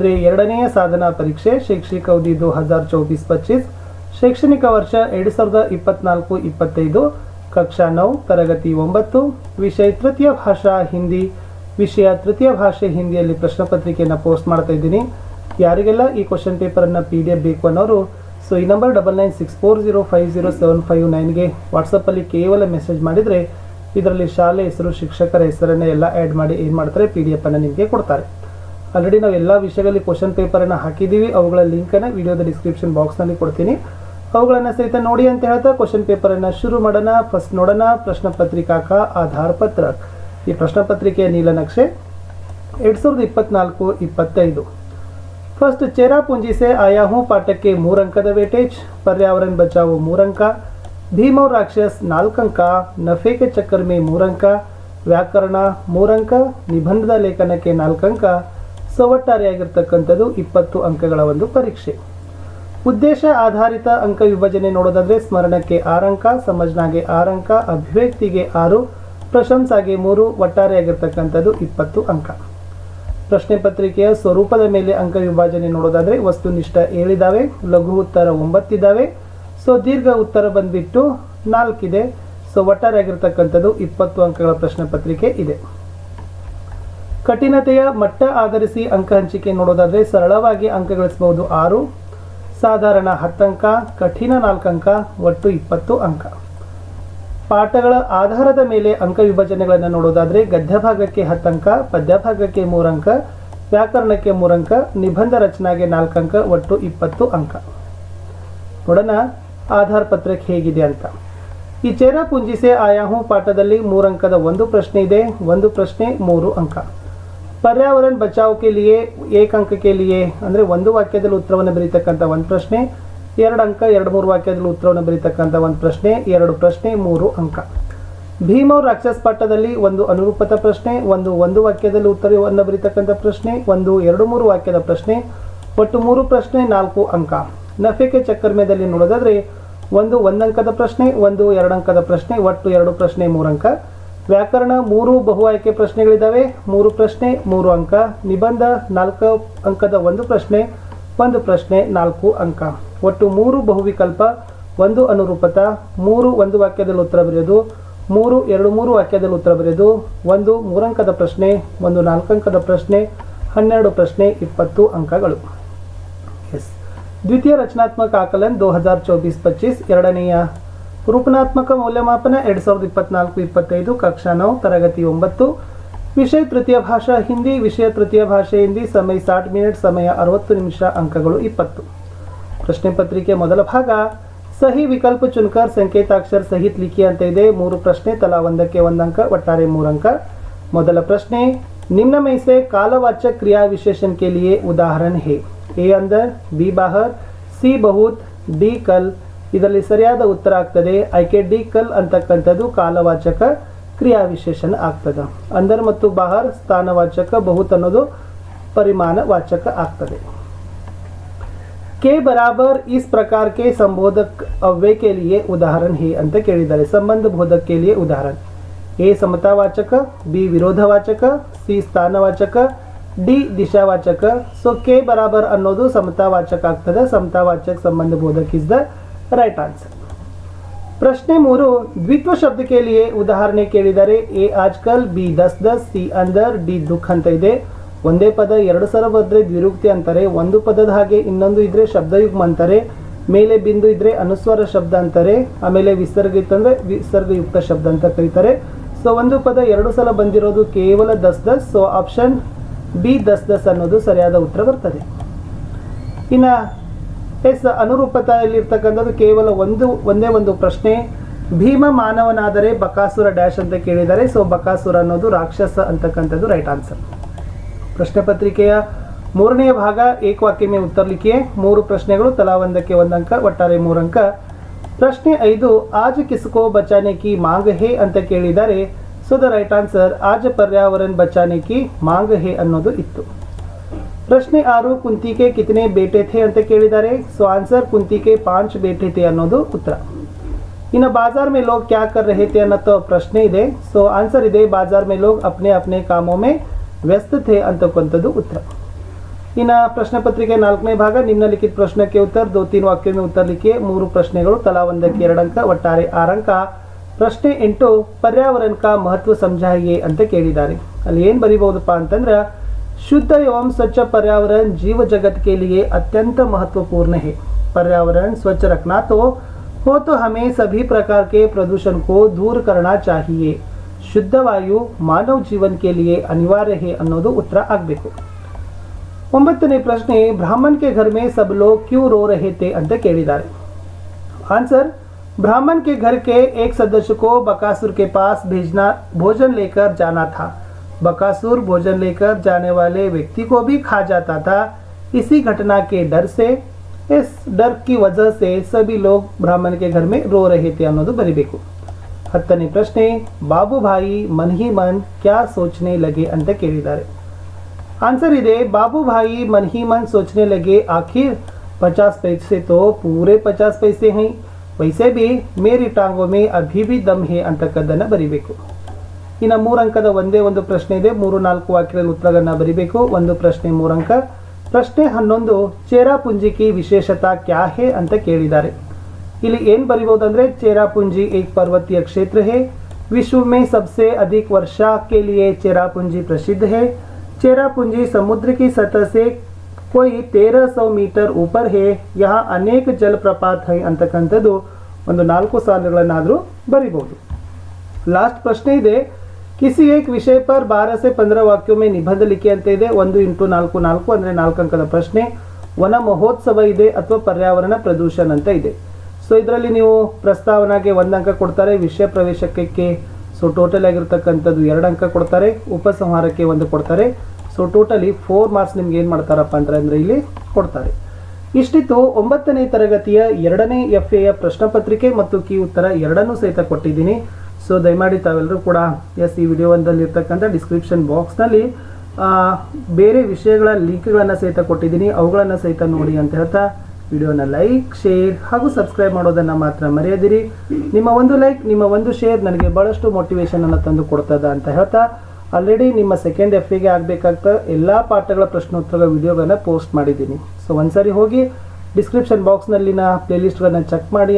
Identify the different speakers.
Speaker 1: ಅಂದರೆ ಎರಡನೆಯ ಸಾಧನಾ ಪರೀಕ್ಷೆ ಶೈಕ್ಷಣಿಕ ಅವಧಿ ದೋ ಹಜಾರ್ ಚೌಬೀಸ್ ಪಚ್ಚೀಸ್. ಶೈಕ್ಷಣಿಕ ವರ್ಷ ಎರಡು ಸಾವಿರದ ಇಪ್ಪತ್ನಾಲ್ಕು, ಇಪ್ಪತ್ತೈದು. ಕಕ್ಷಾ ನೌ, ತರಗತಿ ಒಂಬತ್ತು. ವಿಷಯ ತೃತೀಯ ಭಾಷಾ, ಹಿಂದಿ. ವಿಷಯ ತೃತೀಯ ಭಾಷೆ, ಹಿಂದಿಯಲ್ಲಿ ಪ್ರಶ್ನೆ ಪತ್ರಿಕೆಯನ್ನು ಪೋಸ್ಟ್ ಮಾಡ್ತಾ ಇದ್ದೀನಿ. ಯಾರಿಗೆಲ್ಲ ಈ ಕ್ವಶನ್ ಪೇಪರನ್ನು ಪಿ ಡಿ ಎಫ್ ಬೇಕು ಅನ್ನೋರು, ಸೊ ಈ number double nine six four zero five zero seven five ನೈನ್ಗೆ ವಾಟ್ಸಪ್ಪಲ್ಲಿ ಕೇವಲ ಮೆಸೇಜ್ ಮಾಡಿದರೆ, ಇದರಲ್ಲಿ ಶಾಲೆ ಹೆಸರು, ಶಿಕ್ಷಕರ ಹೆಸರನ್ನೇ ಎಲ್ಲ ಆ್ಯಡ್ ಮಾಡಿ ಏನು ಮಾಡ್ತಾರೆ ಪಿ ಡಿ ಎಫನ್ನು ನಿಮಗೆ ಕೊಡ್ತಾರೆ. ಆಲ್ರೆಡಿ ನಾವು ಎಲ್ಲ ವಿಷಯಗಳಲ್ಲಿ ಕ್ವಶನ್ ಪೇಪರನ್ನು ಹಾಕಿದ್ದೀವಿ. ಅವುಗಳ ಲಿಂಕನ್ನು ವಿಡಿಯೋದ ಡಿಸ್ಕ್ರಿಪ್ಷನ್ ಬಾಕ್ಸ್ನಲ್ಲಿ ಕೊಡ್ತೀನಿ. ಅವುಗಳನ್ನು ಸಹಿತ ನೋಡಿ ಅಂತ ಹೇಳ್ತಾ ಕ್ವಶನ್ ಪೇಪರನ್ನು ಶುರು ಮಾಡೋಣ. ಫಸ್ಟ್ ನೋಡೋಣ. ಪ್ರಶ್ನ ಪತ್ರಿಕಾಕ ಆಧಾರ ಪತ್ರ. ಈ ಪ್ರಶ್ನೆ ಪತ್ರಿಕೆಯ ನೀಲನಕ್ಷೆ ಎರಡು ಸಾವಿರದ ಇಪ್ಪತ್ನಾಲ್ಕು, ಇಪ್ಪತ್ತೈದು. ಫಸ್ಟ್ ಚೇರಾಪುಂಜಿ ಸೆ ಆಯಾ ಹೂ ಪಾಠಕ್ಕೆ ಮೂರಂಕದ ವೇಟೇಜ್ ಪರ್ಯಾವರಣ ಬಚಾವು ಮೂರಂಕ ಭೀಮೌ ರಾಕ್ಷಸ್ ನಾಲ್ಕಂಕ ನಫೇಕೆ ಚಕ್ರಮೆ ಮೂರಂಕ ವ್ಯಾಕರಣ ಮೂರಂಕ ನಿಬಂಧದ ಲೇಖನಕ್ಕೆ ನಾಲ್ಕಂಕ ಸೊ ಒಟ್ಟಾರೆಯಾಗಿರ್ತಕ್ಕಂಥದ್ದು ಇಪ್ಪತ್ತು ಅಂಕಗಳ ಒಂದು ಪರೀಕ್ಷೆ. ಉದ್ದೇಶ ಆಧಾರಿತ ಅಂಕ ವಿಭಜನೆ ನೋಡೋದಾದ್ರೆ ಸ್ಮರಣಕ್ಕೆ ಆರು ಅಂಕ ಸಮಜ್ನಾಗೆ ಆರು ಅಭಿವ್ಯಕ್ತಿಗೆ ಆರು, ಪ್ರಶಂಸಾಗೆ ಮೂರು, ಒಟ್ಟಾರೆಯಾಗಿರ್ತಕ್ಕಂಥದ್ದು ಇಪ್ಪತ್ತು ಅಂಕ. ಪ್ರಶ್ನೆ ಪತ್ರಿಕೆಯ ಸ್ವರೂಪದ ಮೇಲೆ ಅಂಕ ವಿಭಜನೆ ನೋಡೋದಾದ್ರೆ ವಸ್ತುನಿಷ್ಠ ಏಳಿದಾವೆ, ಲಘು ಉತ್ತರ ಒಂಬತ್ತಿದ್ದಾವೆ ಸೊ ದೀರ್ಘ ಉತ್ತರ ಬಂದ್ಬಿಟ್ಟು ನಾಲ್ಕಿದೆ, ಸೊ ಒಟ್ಟಾರೆಯಾಗಿರ್ತಕ್ಕಂಥದ್ದು ಇಪ್ಪತ್ತು ಅಂಕಗಳ ಪ್ರಶ್ನೆ ಪತ್ರಿಕೆ ಇದೆ. ಕಠಿಣತೆಯ ಮಟ್ಟ ಆಧರಿಸಿ ಅಂಕ ಹಂಚಿಕೆ ನೋಡೋದಾದರೆ ಸರಳವಾಗಿ ಅಂಕ ಗಳಿಸಬಹುದು ಆರು, ಸಾಧಾರಣ ಹತ್ತಂಕ ಕಠಿಣ ಅಂಕ, ಒಟ್ಟು ಇಪ್ಪತ್ತು ಅಂಕ. ಪಾಠಗಳ ಆಧಾರದ ಮೇಲೆ ಅಂಕ ವಿಭಜನೆಗಳನ್ನು ನೋಡೋದಾದರೆ ಗದ್ಯಭಾಗಕ್ಕೆ ಹತ್ತು ಅಂಕ ಪದ್ಯ ಭಾಗಕ್ಕೆ ಮೂರು ಅಂಕ, ವ್ಯಾಕರಣಕ್ಕೆ ಮೂರಂಕ ನಿಬಂಧ ರಚನೆಗೆ ಅಂಕ, ಒಟ್ಟು ಇಪ್ಪತ್ತು ಅಂಕ. ನೋಡೋಣ, ಆಧಾರ್ ಪತ್ರಕ್ಕೆ ಹೇಗಿದೆ ಅಂತ. ಈ ಚೇರಾ ಪುಂಜಿಸೆ ಆಯಾಹು ಪಾಠದಲ್ಲಿ ಮೂರು ಅಂಕದ ಒಂದು ಪ್ರಶ್ನೆ ಇದೆ, ಒಂದು ಪ್ರಶ್ನೆ ಮೂರು ಅಂಕ. पर्यावरण बचाव के लिए एक अंक के लिए ಅಂದರೆ ಒಂದು ವಾಕ್ಯದಲ್ಲಿ ಉತ್ತರವನ್ನು ಬರೀತಕ್ಕಂಥ ಒಂದು ಪ್ರಶ್ನೆ ಎರಡು ಅಂಕ ಎರಡು ಮೂರು ವಾಕ್ಯದಲ್ಲಿ ಉತ್ತರವನ್ನು ಬರೀತಕ್ಕಂಥ ಒಂದು ಪ್ರಶ್ನೆ ಎರಡು ಪ್ರಶ್ನೆ ಮೂರು ಅಂಕ ಭೀಮ್ ಅವ್ರ ರಾಕ್ಷಸ್ ಪಾಠದಲ್ಲಿ ಒಂದು ಅನುರೂಪತ ಪ್ರಶ್ನೆ ಒಂದು ಒಂದು ವಾಕ್ಯದಲ್ಲಿ ಉತ್ತರವನ್ನು ಬರೀತಕ್ಕಂಥ ಪ್ರಶ್ನೆ ಒಂದು ಎರಡು ಮೂರು ವಾಕ್ಯದ ಪ್ರಶ್ನೆ ಒಟ್ಟು ಮೂರು ಪ್ರಶ್ನೆ ನಾಲ್ಕು ಅಂಕ ನಫೆಕೆ ಚಕ್ಕರ್ಮೆದಲ್ಲಿ ನೋಡೋದಾದ್ರೆ ಒಂದು ಒಂದಂಕದ ಪ್ರಶ್ನೆ ಒಂದು ಎರಡು ಅಂಕದ ಪ್ರಶ್ನೆ ಒಟ್ಟು ಎರಡು ಪ್ರಶ್ನೆ ಮೂರು ಅಂಕ ವ್ಯಾಕರಣ ಮೂರು ಬಹು ಆಯ್ಕೆ ಪ್ರಶ್ನೆಗಳಿದ್ದಾವೆ. ಮೂರು ಪ್ರಶ್ನೆ, ಮೂರು ಅಂಕ. ನಿಬಂಧ ನಾಲ್ಕು ಅಂಕದ ಒಂದು ಪ್ರಶ್ನೆ ಒಂದು ಪ್ರಶ್ನೆ ನಾಲ್ಕು ಅಂಕ. ಒಟ್ಟು ಮೂರು ಬಹುವಿಕಲ್ಪ, ಒಂದು ಅನುರೂಪತ, ಮೂರು ಒಂದು ವಾಕ್ಯದಲ್ಲಿ ಉತ್ತರ ಬರೆಯೋದು, ಮೂರು ಎರಡು ಮೂರು ವಾಕ್ಯದಲ್ಲಿ ಉತ್ತರ ಬರೆಯೋದು, ಒಂದು ಮೂರಂಕದ ಪ್ರಶ್ನೆ, ಒಂದು ನಾಲ್ಕು ಅಂಕದ ಪ್ರಶ್ನೆ, ಹನ್ನೆರಡು ಪ್ರಶ್ನೆ, ಇಪ್ಪತ್ತು ಅಂಕಗಳು. ಎಸ್. ದ್ವಿತೀಯ ರಚನಾತ್ಮಕ ಆಕಲನ್ ದೋ ಹಜಾರ್ ಚೌಬೀಸ್ ಪಚ್ಚೀಸ್, ಎರಡನೆಯ ರೂಪನಾತ್ಮಕ ಮೌಲ್ಯಮಾಪನ ಎರಡು ಸಾವಿರದ ಇಪ್ಪತ್ನಾಲ್ಕು, ಇಪ್ಪತ್ತೈದು, ಕಕ್ಷಾ ನೌ, ತರಗತಿ ಒಂಬತ್ತು. ವಿಷಯ ತೃತೀಯ ಭಾಷಾ ಹಿಂದಿ, ವಿಷಯ ತೃತೀಯ ಭಾಷೆ ಹಿಂದಿ, ಸಮಯ ಸಾಟ್ ಮಿನಿಟ್, ಸಮಯ ಅರವತ್ತು ನಿಮಿಷ, ಅಂಕಗಳು ಇಪ್ಪತ್ತು. ಪ್ರಶ್ನೆ ಪತ್ರಿಕೆ ಮೊದಲ ಭಾಗ. ಸಹಿ ವಿಕಲ್ಪ ಚುನ್ಕರ್ ಸಂಕೇತಾಕ್ಷರ ಸಹಿತ್ ಲಿಖಿ ಅಂತ ಇದೆ. ಮೂರು ಪ್ರಶ್ನೆ, ತಲಾ ಒಂದಕ್ಕೆ ಒಂದು ಅಂಕ, ಒಟ್ಟಾರೆ ಮೂರು ಅಂಕ. ಮೊದಲ ಪ್ರಶ್ನೆ. ನಿಮ್ನ ಮೈಸೆ ಕಾಲವಾಚ್ಯ ಕ್ರಿಯಾ ವಿಶೇಷನ್ ಕೆ ಉದಾಹರಣೆ ಹೇ. ಎ ಅಂದರ್ ಬಿ ಬಾಹರ್ ಸಿ ಬಹುತ್, ಡಿ ಕಲ್ ಇದರಲ್ಲಿ ಸರಿಯಾದ ಉತ್ತರ ಆಗ್ತದೆ. ಐಕೆಡಿಕಲ್ ಡಿ ಕಲ್ ಅಂತಕ್ಕಂಥದ್ದು ಕಾಲವಾಚಕ ಕ್ರಿಯಾ ವಿಶೇಷಣ ಆಗ್ತದೆ. ಅಂದರ್ ಮತ್ತು ಬಹರ್ ಸ್ಥಾನವಾಚಕ ಬಹುತ್ ಅನ್ನೋದು ಪರಿಮಾಣವಾಚಕ ಆಗ್ತದೆ. ಕೆ ಬರಾಬರ್ ಇಸ್ ಪ್ರಕಾರ ಕೆ ಸಂಬೋಧಕ ಅವ್ಯ ಲಿಯೆ ಉದಾಹರಣೆ ಹೇ ಅಂತ ಕೇಳಿದ್ದಾರೆ. ಸಂಬಂಧ ಬೋಧಕ ಕೆ ಲಿಯೆ ಉದಾಹರಣೆ. ಎ ಸಮತಾವಾಚಕ ಬಿ ವಿರೋಧವಾಚಕ ಸಿ ಸ್ಥಾನವಾಚಕ ಡಿ ದಿಶಾವಾಚಕ. ಸೊ ಕೆ ಬರಾಬರ್ ಅನ್ನೋದು ಸಮತಾವಾಚಕ ಆಗ್ತದೆ. ಸಮತಾವಾಚಕ ಸಂಬಂಧ ಬೋಧಕ ಇಸ್ ದ ರೈಟ್ ಆನ್ಸರ್ ಪ್ರಶ್ನೆ ಮೂರು, ದ್ವಿತ್ವ ಶಬ್ದಕ್ಕೆ लिए ಉದಾಹರಣೆ ಕೇಳಿದರೆ, ಎ ಆಜ್ಕಲ್, ಬಿ ದಸ್ ದಸ್, ಸಿ ಅಂದರ್, ಡಿ ದುಃಖ ಅಂತ ಇದೆ. ಒಂದೇ ಪದ ಎರಡು ಸಲ ಬದ್ರೆ ದ್ವಿರುಕ್ತಿ ಅಂತಾರೆ, ಒಂದು ಪದದ ಹಾಗೆ ಇನ್ನೊಂದು ಇದ್ರೆ ಶಬ್ದಯುಗ್ಮ ಅಂತಾರೆ, ಮೇಲೆ ಬಿಂದು ಇದ್ರೆ ಅನುಸ್ವಾರ ಶಬ್ದ ಅಂತಾರೆ, ಆಮೇಲೆ ವಿಸರ್ಗ ಇತ್ತಂದ್ರೆ ವಿಸರ್ಗಯುಕ್ತ ಶಬ್ದ ಅಂತ ಕರೀತಾರೆ. ಸೊ ಒಂದು ಪದ ಎರಡು ಸಲ ಬಂದಿರೋದು ಕೇವಲ ದಸ್ ದಸ್ ಸೊ ಆಪ್ಷನ್ ಬಿ ದಸ್ ದಸ್ ಅನ್ನೋದು ಸರಿಯಾದ ಉತ್ತರ ಬರ್ತದೆ. ಇನ್ನ ಎಸ್ ಅನುರೂಪತೆಯಲ್ಲಿರ್ತಕ್ಕಂಥದ್ದು ಕೇವಲ ಒಂದು, ಒಂದೇ ಒಂದು ಪ್ರಶ್ನೆ. ಭೀಮ ಮಾನವನಾದರೆ ಬಕಾಸುರ ಡ್ಯಾಶ್ ಅಂತ ಕೇಳಿದ್ದಾರೆ ಸೊ ಬಕಾಸುರ ಅನ್ನೋದು ರಾಕ್ಷಸ ಅಂತಕ್ಕಂಥದ್ದು ರೈಟ್ ಆನ್ಸರ್. ಪ್ರಶ್ನೆ ಪತ್ರಿಕೆಯ ಮೂರನೇ ಭಾಗ ಏಕವಾಕ್ಯಮೆ ಉತ್ತರಲಿಕ್ಕೆ ಮೂರು ಪ್ರಶ್ನೆಗಳು, ತಲಾ ಒಂದಕ್ಕೆ ಒಂದು ಅಂಕ, ಒಟ್ಟಾರೆ ಮೂರು ಅಂಕ. ಪ್ರಶ್ನೆ ಐದು, ಆಜ್ ಕಿಸ್ಕೋ ಬಚಾನೆ ಕಿ ಮಾಂಗ್ ಹೇ ಅಂತ ಕೇಳಿದ್ದಾರೆ ಸೊ ದ ರೈಟ್ ಆನ್ಸರ್, ಆಜ ಪರ್ಯಾವರಣ ಬಚಾನೆ ಕಿ ಮಾಂಗ್ ಹೇ ಅನ್ನೋದು ಇತ್ತು. ಪ್ರಶ್ನೆ ಆರು, ಕುಂತಿಕೆ ಕಿತನೆ ಬೇಟೆ ಥೆ ಅಂತ ಕೇಳಿದ್ದಾರೆ ಸೊ ಆನ್ಸರ್ ಕುಂತಿಕೆ ಪಾಂಚ್ ಬೇಟೆ ಥೆ ಅನ್ನೋದು ಉತ್ತರ. ಇನ್ನು ಬಾಜಾರ್ ಮೇ ಲೋಕ್ ಕ್ಯಾ ಕರ್ ರಹೆ ಥೆ ಅನ್ನೋ ಪ್ರಶ್ನೆ ಇದೆ. ಸೊ ಆನ್ಸರ್ ಇದೆ, ಬಾಜಾರ್ ಮೇ ಲೋಕ್ ಅಪ್ನೆ ಅಪ್ನೆ ಕಾಮೋ ಮೇ ವ್ಯಸ್ತ ಥೆ ಅಂತಕ್ಕಂಥದ್ದು ಉತ್ತರ. ಇನ್ನು ಪ್ರಶ್ನೆ ಪತ್ರಿಕೆ ನಾಲ್ಕನೇ ಭಾಗ, ನಿಮ್ನಲಿಖಿತ ಪ್ರಶ್ನೆಕ್ಕೆ ಉತ್ತರ, ದೋ ತೀನ್ ವಾಕ್ಯ ಮೇ ಉತ್ತರಲಿಕ್ಕೆ ಮೂರು ಪ್ರಶ್ನೆಗಳು, ತಲಾ ಒಂದಕ್ಕೆ ಎರಡು ಅಂಕ ಒಟ್ಟಾರೆ ಆರಂಕ. ಪ್ರಶ್ನೆ ಎಂಟು ಪರ್ಯಾವರಣಕ್ಕ ಮಹತ್ವ ಸಂಜಾಯಿಯೇ ಅಂತ ಕೇಳಿದ್ದಾರೆ. ಅಲ್ಲಿ ಏನು ಬರೀಬಹುದಪ್ಪ ಅಂತಂದ್ರೆ शुद्ध एवं स्वच्छ पर्यावरण जीव जगत के लिए अत्यंत महत्वपूर्ण है पर्यावरण स्वच्छ रखना तो हो तो हमें सभी प्रकार के प्रदूषण को दूर करना चाहिए ಶುದ್ಧ ವಾಯು ಮಾನವ ಜೀವನ के लिए ಅನಿವಾರ್ಯ है ಅನ್ನೋದು ಉತ್ತರ ಆಗಬೇಕು ಒಂಬತ್ತನೇ ಪ್ರಶ್ನೆ ಬ್ರಾಹ್ಮಣ के घर में सब लोग क्यों रो रहे थे ಅಂತ ಕೇಳಿದ್ದಾರೆ आंसर ब्राह्मण के घर के एक सदस्य को बकासुर के पास भेजना भोजन लेकर जाना था बकासुर भोजन लेकर जाने वाले व्यक्ति को भी खा जाता था इसी घटना के डर से इस डर की वजह से सभी लोग ब्राह्मण के घर में रो रहे थे ಅನ್ನೋದು ಬರಿಬೇಕು ಹತ್ತನೇ ಪ್ರಶ್ನೆ ಬಾಬುಭಾಯಿ ಮನ್ ಹಿ ಮನ್ ಕ್ಯಾ ಸೋಚನೆ ಲಗೆ ಅಂತ ಕೇಳಿದ್ದಾರೆ आंसर ಇದೆ बाबूभाई मन ही मन सोचने लगे आखिर पचास पैसे तो पूरे पचास पैसे हैं वैसे भी मेरी टांगों में अभी भी दम है ಅಂತಕ್ಕದ್ದನ್ನು ಬರಿಬೇಕು ಇನ್ನು ಮೂರು ಅಂಕದ ಒಂದೇ ಒಂದು ಪ್ರಶ್ನೆ ಇದೆ ಮೂರು ನಾಲ್ಕು ವಾಕ್ಯದಲ್ಲಿ ಉತ್ತರಗಳನ್ನ ಬರಿಬೇಕು ಒಂದು ಪ್ರಶ್ನೆ ಮೂರು ಅಂಕ ಪ್ರಶ್ನೆ ಹನ್ನೊಂದು ಚೇರಾಪುಂಜಿಕಿ ವಿಶೇಷತಾ ಕ್ಯಾ ಹೇ ಅಂತ ಕೇಳಿದ್ದಾರೆ ಇಲ್ಲಿ ಏನು ಬರಿಬಹುದಂದ್ರೆ चेरापूंजी एक पर्वतीय क्षेत्र है विश्व में सबसे अधिक वर्षा के लिए चेरापूंजी प्रसिद्ध है चेरापूंजी समुद्र की सतह से कोई 1300 मीटर ऊपर है यहाँ अनेक ಜಲಪ್ರಪಾತ है ಅಂತಕ್ಕಂಥದ್ದು ಒಂದು ನಾಲ್ಕು ಸಾಲುಗಳನ್ನಾದರೂ ಬರಿಬಹುದು लास्ट ಪ್ರಶ್ನೆ ಇದೆ ಕಿಸಿ ಏಕ್ ವಿಷಯ ಪರ್ ಬಾರ ಸೆ ಪಂದ್ರ ವಾಕ್ಯೋ ಮೇ ನಿಬಂಧ ಲಿಖಿ ಅಂತ ಇದೆ. ಒಂದು ಇಂಟು ನಾಲ್ಕು ನಾಲ್ಕು ಅಂದರೆ ನಾಲ್ಕು ಅಂಕದ ಪ್ರಶ್ನೆ. ವನ ಮಹೋತ್ಸವ ಇದೆ ಅಥವಾ ಪರ್ಯಾವರಣ ಪ್ರದೂಷಣ ಅಂತ ಇದೆ. ಸೊ ಇದರಲ್ಲಿ ನೀವು ಪ್ರಸ್ತಾವನಾಗೆ ಒಂದು ಅಂಕ ಕೊಡ್ತಾರೆ, ವಿಷಯ ಪ್ರವೇಶಕ್ಕೆ ಸೊ ಟೋಟಲ್ ಆಗಿರ್ತಕ್ಕಂಥದ್ದು ಎರಡು ಅಂಕ ಕೊಡ್ತಾರೆ, ಉಪಸಂಹಾರಕ್ಕೆ ಒಂದು ಕೊಡ್ತಾರೆ. ಸೊ ಟೋಟಲಿ ಫೋರ್ ಮಾರ್ಕ್ಸ್ ನಿಮ್ಗೆ ಏನು ಮಾಡ್ತಾರಪ್ಪ ಅಂದ್ರೆ ಅಂದರೆ ಇಲ್ಲಿ ಕೊಡ್ತಾರೆ. ಇಷ್ಟಿತ್ತು ಒಂಬತ್ತನೇ ತರಗತಿಯ ಎರಡನೇ ಎಫ್ ಎಯ ಪ್ರಶ್ನೆ ಪತ್ರಿಕೆ ಮತ್ತು ಕೀ ಉತ್ತರ ಎರಡನ್ನೂ ಸಹಿತ ಕೊಟ್ಟಿದ್ದೀನಿ. ಸೊ ದಯಮಾಡಿ ತಾವೆಲ್ಲರೂ ಕೂಡ ಎಸ್ ಈ ವಿಡಿಯೋ ಒಂದಲ್ಲಿರ್ತಕ್ಕಂಥ ಡಿಸ್ಕ್ರಿಪ್ಷನ್ ಬಾಕ್ಸ್ನಲ್ಲಿ ಬೇರೆ ವಿಷಯಗಳ ಲಿಂಕ್ಗಳನ್ನು ಸಹಿತ ಕೊಟ್ಟಿದ್ದೀನಿ. ಅವುಗಳನ್ನು ಸಹಿತ ನೋಡಿ ಅಂತ ಹೇಳ್ತಾ ವಿಡಿಯೋನ ಲೈಕ್ ಶೇರ್ ಹಾಗೂ ಸಬ್ಸ್ಕ್ರೈಬ್ ಮಾಡೋದನ್ನು ಮಾತ್ರ ಮರೆಯದಿರಿ. ನಿಮ್ಮ ಒಂದು ಲೈಕ್ ನಿಮ್ಮ ಒಂದು ಶೇರ್ ನನಗೆ ಭಾಳಷ್ಟು ಮೋಟಿವೇಶನ್ ಅನ್ನು ತಂದು ಕೊಡ್ತದ ಅಂತ ಹೇಳ್ತಾ ಆಲ್ರೆಡಿ ನಿಮ್ಮ ಸೆಕೆಂಡ್ ಎಫ್ಗೆ ಆಗಬೇಕಾಗ್ತಾ ಎಲ್ಲ ಪಾಠಗಳ ಪ್ರಶ್ನೋತ್ತರ ವಿಡಿಯೋಗಳನ್ನ ಪೋಸ್ಟ್ ಮಾಡಿದ್ದೀನಿ. ಸೊ ಒಂದ್ಸರಿ ಹೋಗಿ ಡಿಸ್ಕ್ರಿಪ್ಷನ್ ಬಾಕ್ಸ್ನಲ್ಲಿನ ಪ್ಲೇಲಿಸ್ಟ್ಗಳನ್ನು ಚೆಕ್ ಮಾಡಿ